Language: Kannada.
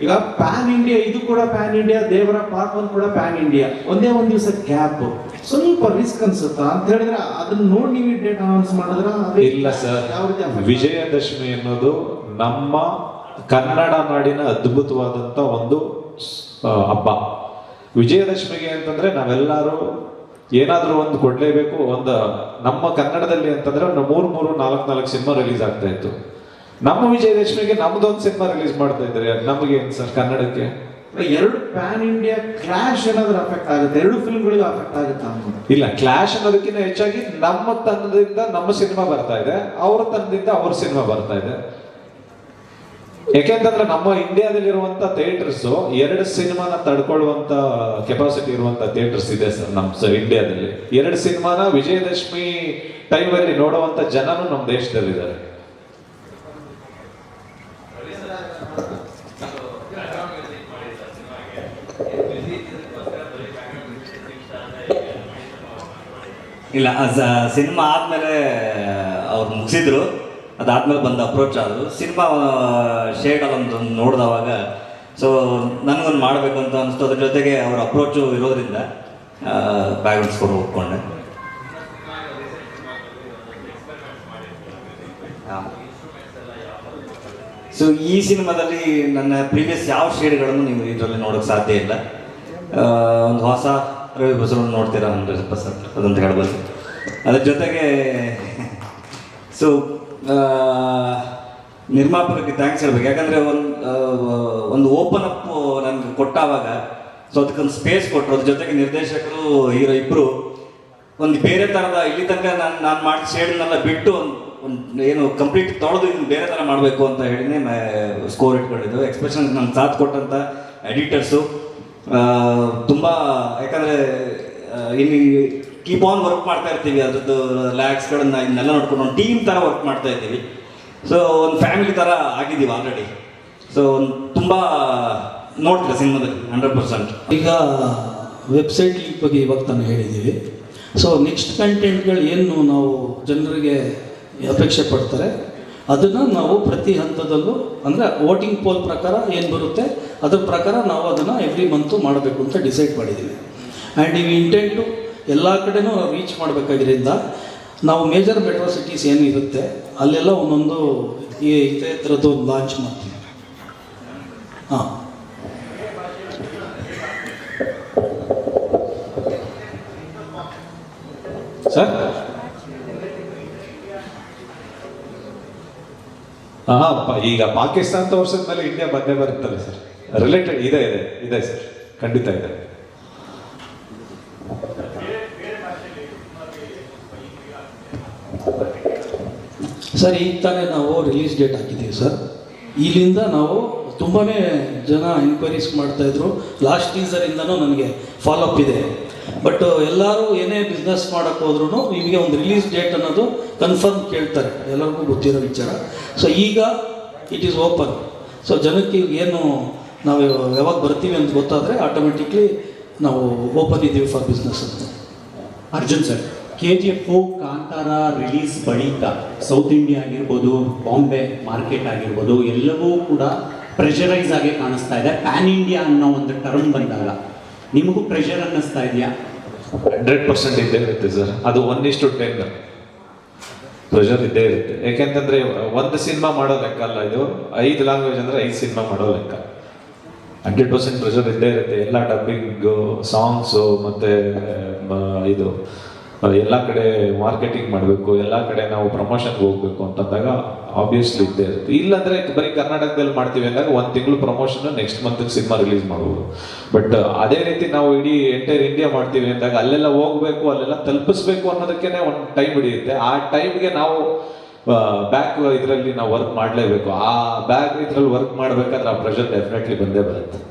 ಈಗ ಪ್ಯಾನ್ ಇಂಡಿಯಾ ಇದು ಕೂಡ ಪ್ಯಾನ್ ಇಂಡಿಯಾ ದೇವರ ಪಾರ್ಕ್ ಒಂದು ಕೂಡ ಪ್ಯಾನ್ ಇಂಡಿಯಾ ಒಂದೇ ಒಂದು ದಿವಸ ಗ್ಯಾಪ್ ಸ್ವಲ್ಪ ರಿಸ್ಕ್ ಅನ್ಸುತ್ತಾ ಅಂತ ಹೇಳಿದ್ರೆ ಅದನ್ನ ನೋಡಿ ನೀವು ಡೇಟ್ ಅನೌನ್ಸ್ ಮಾಡಿದ್ರ? ಇಲ್ಲ ಸರ್ ವಿಜಯದಶಮಿ ಅನ್ನೋದು ನಮ್ಮ ಕನ್ನಡ ನಾಡಿನ ಅದ್ಭುತವಾದಂತ ಒಂದು ಹಬ್ಬ. ವಿಜಯದಶಮಿಗೆ ಅಂತಂದ್ರೆ ನಾವೆಲ್ಲರೂ ಏನಾದರೂ ಒಂದು ಕೊಡ್ಲೇಬೇಕು ಒಂದು ನಮ್ಮ ಕನ್ನಡದಲ್ಲಿ ಅಂತಂದ್ರೆ ಒಂದು ಮೂರ್ ಮೂರು ನಾಲ್ಕು ನಾಲ್ಕು ಸಿನಿಮಾ ರಿಲೀಸ್ ಆಗ್ತಾ ಇತ್ತು. ನಮ್ಮ ವಿಜಯದಶಮಿಗೆ ನಮ್ದೊಂದು ಸಿನಿಮಾ ರಿಲೀಸ್ ಮಾಡ್ತಾ ಇದ್ದಾರೆ. ನಮಗೆ ಏನ್ ಸರ್ ಕನ್ನಡಕ್ಕೆ? ಎರಡು ಪ್ಯಾನ್ ಇಂಡಿಯಾ ಕ್ಲಾಶ್ ಏನಾದ್ರೂ ಅಫೆಕ್ಟ್ ಆಗುತ್ತೆ? ಎರಡು ಫಿಲ್ಮ್ಗಳಿಗೂ ಅಫೆಕ್ಟ್ ಆಗುತ್ತೆ ಇಲ್ಲ ಕ್ಲಾಶ್ ಅನ್ನೋದಕ್ಕಿಂತ ಹೆಚ್ಚಾಗಿ ನಮ್ಮ ತಂಡದಿಂದ ನಮ್ಮ ಸಿನಿಮಾ ಬರ್ತಾ ಇದೆ. ಅವ್ರ ತಂಡದಿಂದ ಅವ್ರ ಸಿನಿಮಾ ಬರ್ತಾ ಇದೆ. ಯಾಕೆಂತಂದ್ರೆ ನಮ್ಮ ಇಂಡಿಯಾದಲ್ಲಿರುವಂತ ಥಿಯೇಟರ್ಸ್ ಎರಡು ಸಿನಿಮಾನ ತಡ್ಕೊಳ್ಳುವಂತ ಕೆಪಾಸಿಟಿ ಇರುವಂತ ಥಿಯೇಟರ್ಸ್ ಇದೆ ಸರ್ ನಮ್ಮ ಸರ್ ಇಂಡಿಯಾದಲ್ಲಿ. ಎರಡು ಸಿನಿಮಾನ ವಿಜಯದಶಮಿ ಟೈಮಲ್ಲಿ ನೋಡುವಂತ ಜನನು ನಮ್ಮ ದೇಶದಲ್ಲಿದ್ದಾರೆ. ಇಲ್ಲ ಸಿನಿಮಾ ಆದಮೇಲೆ ಅವ್ರು ಮುಗಿಸಿದ್ರು. ಅದಾದಮೇಲೆ ಬಂದು ಅಪ್ರೋಚ್ ಆದರು ಸಿನಿಮಾ ಶೇಡಲ್ಲೊಂದು ನೋಡಿದವಾಗ ಸೊ ನನಗೊಂದು ಮಾಡಬೇಕು ಅಂತ ಅನಿಸ್ತು. ಅದ್ರ ಜೊತೆಗೆ ಅವ್ರ ಅಪ್ರೋಚು ಇರೋದ್ರಿಂದ ಬ್ಯಾಗ್ರೌಂಡ್ ಸ್ಕೋರ್ ಒಪ್ಕೊಂಡೆ. ಸೊ ಈ ಸಿನಿಮಾದಲ್ಲಿ ನನ್ನ ಪ್ರೀವಿಯಸ್ ಯಾವ ಶೇಡ್ಗಳನ್ನು ನೀವು ಇದರಲ್ಲಿ ನೋಡೋಕ್ಕೆ ಸಾಧ್ಯ ಇಲ್ಲ. ಒಂದು ಹೊಸ ರವಿ ಬಸವಣ್ಣ ನೋಡ್ತೀರಾ ಅಂದರೆ ಸ್ವಲ್ಪ ಸರ್ ಅದಂತ ಹೇಳ್ಬೋದು. ಅದ್ರ ಜೊತೆಗೆ ಸೊ ನಿರ್ಮಾಪಕರಿಗೆ ಥ್ಯಾಂಕ್ಸ್ ಹೇಳ್ಬೇಕು. ಯಾಕಂದರೆ ಒಂದು ಒಂದು ಓಪನ್ ಅಪ್ ನನಗೆ ಕೊಟ್ಟಾವಾಗ ಸೊ ಅದಕ್ಕೊಂದು ಸ್ಪೇಸ್ ಕೊಟ್ಟರು ಅದ್ರ ಜೊತೆಗೆ ನಿರ್ದೇಶಕರು ಹೀರೋ ಇಬ್ಬರು ಒಂದು ಬೇರೆ ಥರದ ಇಲ್ಲಿ ತನಕ ನಾನು ನಾನು ಮಾಡಿ ಶೇಡ್ನೆಲ್ಲ ಬಿಟ್ಟು ಒಂದು ಒಂದು ಏನು ಕಂಪ್ಲೀಟ್ ತೊಳೆದು ಇನ್ನು ಬೇರೆ ಥರ ಮಾಡಬೇಕು ಅಂತ ಹೇಳಿನೇ ಸ್ಕೋರ್ ಇಟ್ಕೊಂಡಿದ್ದು ಎಕ್ಸ್ಪ್ರೆಷನ್ ನನ್ನ ಸಾಥ್ ಕೊಟ್ಟಂಥ ಎಡಿಟರ್ಸು ತುಂಬ, ಯಾಕಂದರೆ ಇಲ್ಲಿ ಕೀಪ್ ಆನ್ ವರ್ಕ್ ಮಾಡ್ತಾ ಇರ್ತೀವಿ, ಅದ್ರದ್ದು ಲ್ಯಾಕ್ಸ್ಗಳನ್ನ ಇದನ್ನೆಲ್ಲ ನೋಡ್ಕೊಂಡು ಒಂದು ಟೀಮ್ ಥರ ವರ್ಕ್ ಮಾಡ್ತಾ ಇದ್ದೀವಿ. ಸೊ ಒಂದು ಫ್ಯಾಮಿಲಿ ಥರ ಆಗಿದ್ದೀವಿ ಆಲ್ರೆಡಿ ಸೊ ಒಂದು ತುಂಬ ನೋಡ್ತೀರಾ ಸಿನಿಮಾದಲ್ಲಿ ಹಂಡ್ರೆಡ್ ಪರ್ಸೆಂಟ್ ಈಗ ವೆಬ್ಸೈಟ್ ಬಗ್ಗೆ ಇವಾಗ ತಾನು ಹೇಳಿದ್ದೀವಿ. ಸೊ ನೆಕ್ಸ್ಟ್ ಕಂಟೆಂಟ್ಗಳು ಏನು ನಾವು ಜನರಿಗೆ ಅಪೇಕ್ಷೆ ಪಡ್ತಾರೆ, ಅದನ್ನು ನಾವು ಪ್ರತಿ ಹಂತದಲ್ಲೂ, ಅಂದರೆ ವೋಟಿಂಗ್ ಪೋಲ್ ಪ್ರಕಾರ ಏನು ಬರುತ್ತೆ ಅದ್ರ ಪ್ರಕಾರ ನಾವು ಅದನ್ನು ಎವ್ರಿ ಮಂತು ಮಾಡಬೇಕು ಅಂತ ಡಿಸೈಡ್ ಮಾಡಿದ್ದೀವಿ ಆ್ಯಂಡ್ ಈ ಇಂಟೆಂಟು ಎಲ್ಲ ಕಡೆನೂ ರೀಚ್ ಮಾಡಬೇಕಾಗಿದ್ದರಿಂದ ನಾವು ಮೇಜರ್ ಮೆಟ್ರೋ ಸಿಟೀಸ್ ಏನು ಇರುತ್ತೆ ಅಲ್ಲೆಲ್ಲ ಒಂದೊಂದು ಈ ಇದೇ ಥರದ್ದು ಒಂದು ಲಾಂಚ್ ಮಾಡ್ತೀವಿ. ಹಾಂ. ಸರ್ ಹಾಂ ಈಗ ಪಾಕಿಸ್ತಾನ ತೋರ್ಸಿದ ಮೇಲೆ ಇಂಡಿಯಾ ಬಂದೇ ಬರುತ್ತಲ್ಲ ಸರ್ ರಿಲೇಟೆಡ್ ಇದೆ ಇದೆ ಇದೆ ಸರ್. ಖಂಡಿತ ಇದೆ. ಸರ್, ಈಗ ತಾನೇ ನಾವು ರಿಲೀಸ್ ಡೇಟ್ ಹಾಕಿದ್ದೀವಿ ಸರ್. ಇಲ್ಲಿಂದ ನಾವು ತುಂಬಾ ಜನ ಎನ್ಕ್ವೈರೀಸ್ ಮಾಡ್ತಾಯಿದ್ರು ಲಾಸ್ಟ್ ಟೀಸರಿಂದನೂ ನನಗೆ ಫಾಲೋಅಪ್ ಇದೆ. ಬಟ್ ಎಲ್ಲರೂ ಏನೇ ಬಿಸ್ನೆಸ್ ಮಾಡೋಕ್ಕೆ ಹೋದ್ರೂ ನಿಮಗೆ ಒಂದು ರಿಲೀಸ್ ಡೇಟ್ ಅನ್ನೋದು ಕನ್ಫರ್ಮ್ ಕೇಳ್ತಾರೆ. ಎಲ್ಲರಿಗೂ ಗೊತ್ತಿರೋ ವಿಚಾರ. ಸೊ ಈಗ ಇಟ್ ಈಸ್ ಓಪನ್ ಸೊ ಜನಕ್ಕೆ ಏನು ನಾವು ಯಾವಾಗ ಬರ್ತೀವಿ ಅಂತ ಗೊತ್ತಾದರೆ ಆಟೋಮೆಟಿಕ್ಲಿ ನಾವು ಓಪನ್ ಇದ್ದೀವಿ ಫಾರ್ ಬಿಸ್ನೆಸ್ ಅಂತ. Arjun sir K G F Kantara release ಬಳಿಕ ಸೌತ್ ಇಂಡಿಯಾ ಆಗಿರ್ಬೋದು ಬಾಂಬೆ ಮಾರ್ಕೆಟ್ ಆಗಿರ್ಬೋದು ಎಲ್ಲವೂ ಕೂಡ ಪ್ರೆಷರೈಸ್ ಆಗಿ ಕಾಣಿಸ್ತಾ ಇದೆ. ಪ್ಯಾನ್ ಇಂಡಿಯಾ ಅನ್ನೋ ಒಂದು ಟರ್ಮ್ ಬಂದಾಗ ನಿಮಗೂ ಪ್ರೆಷರ್ ಅನ್ನಿಸ್ತಾ ಇದೆಯಾ? ಹಂಡ್ರೆಡ್ ಪರ್ಸೆಂಟ್ ಇದ್ದೇ ಇರುತ್ತೆ ಸರ್. ಅದು ಒನ್ ಇಷ್ಟು ಟೆನ್ ಪ್ರೆಷರ್ ಇದ್ದೇ ಇರುತ್ತೆ. ಯಾಕೆಂತಂದ್ರೆ ಒಂದು ಸಿನಿಮಾ ಮಾಡೋ ಲೆಕ್ಕ ಅಲ್ಲ ಇದು. ಐದು ಲ್ಯಾಂಗ್ವೇಜ್ ಅಂದ್ರೆ ಐದು ಸಿನಿಮಾ ಮಾಡೋ ಲೆಕ್ಕ. ಹಂಡ್ರೆಡ್ ಪರ್ಸೆಂಟ್ ಪ್ರೆಷರ್ ಇದ್ದೇ ಇರುತ್ತೆ. ಎಲ್ಲ ಡಬ್ಬಿಂಗ್ ಸಾಂಗ್ಸು ಮತ್ತೆ ಇದು, ಎಲ್ಲ ಕಡೆ ಮಾರ್ಕೆಟಿಂಗ್ ಮಾಡಬೇಕು. ಎಲ್ಲ ಕಡೆ ನಾವು ಪ್ರಮೋಷನ್ಗೆ ಹೋಗ್ಬೇಕು ಅಂತಂದಾಗ ಆಬ್ವಿಯಸ್ಲಿ ಇದ್ದೇ ಇರುತ್ತೆ. ಇಲ್ಲಾಂದ್ರೆ ಬರೀ ಕರ್ನಾಟಕದಲ್ಲಿ ಮಾಡ್ತೀವಿ ಅಂದಾಗ ಒಂದು ತಿಂಗಳು promotion next month cinema release ಮಾಡ್ಬೋದು. ಬಟ್ ಅದೇ ರೀತಿ ನಾವು ಇಡೀ ಎಂಟೈರ್ ಇಂಡಿಯಾ ಮಾಡ್ತೀವಿ ಅಂದಾಗ ಅಲ್ಲೆಲ್ಲ ಹೋಗ್ಬೇಕು, ಅಲ್ಲೆಲ್ಲ ತಲುಪಿಸ್ಬೇಕು ಅನ್ನೋದಕ್ಕೇನೆ ಒಂದು ಟೈಮ್ ಹಿಡಿಯುತ್ತೆ. ಆ ಟೈಮ್ಗೆ ನಾವು ಬ್ಯಾಕ್ ಇದರಲ್ಲಿ ನಾವು ವರ್ಕ್ ಮಾಡಲೇಬೇಕು. ಆ ಬ್ಯಾಕ್ ಇದರಲ್ಲಿ ವರ್ಕ್ ಮಾಡಬೇಕಾದ್ರೆ ಆ ಪ್ರೆಷರ್ ಡೆಫಿನೆಟ್ಲಿ ಬಂದೇ ಬರುತ್ತೆ.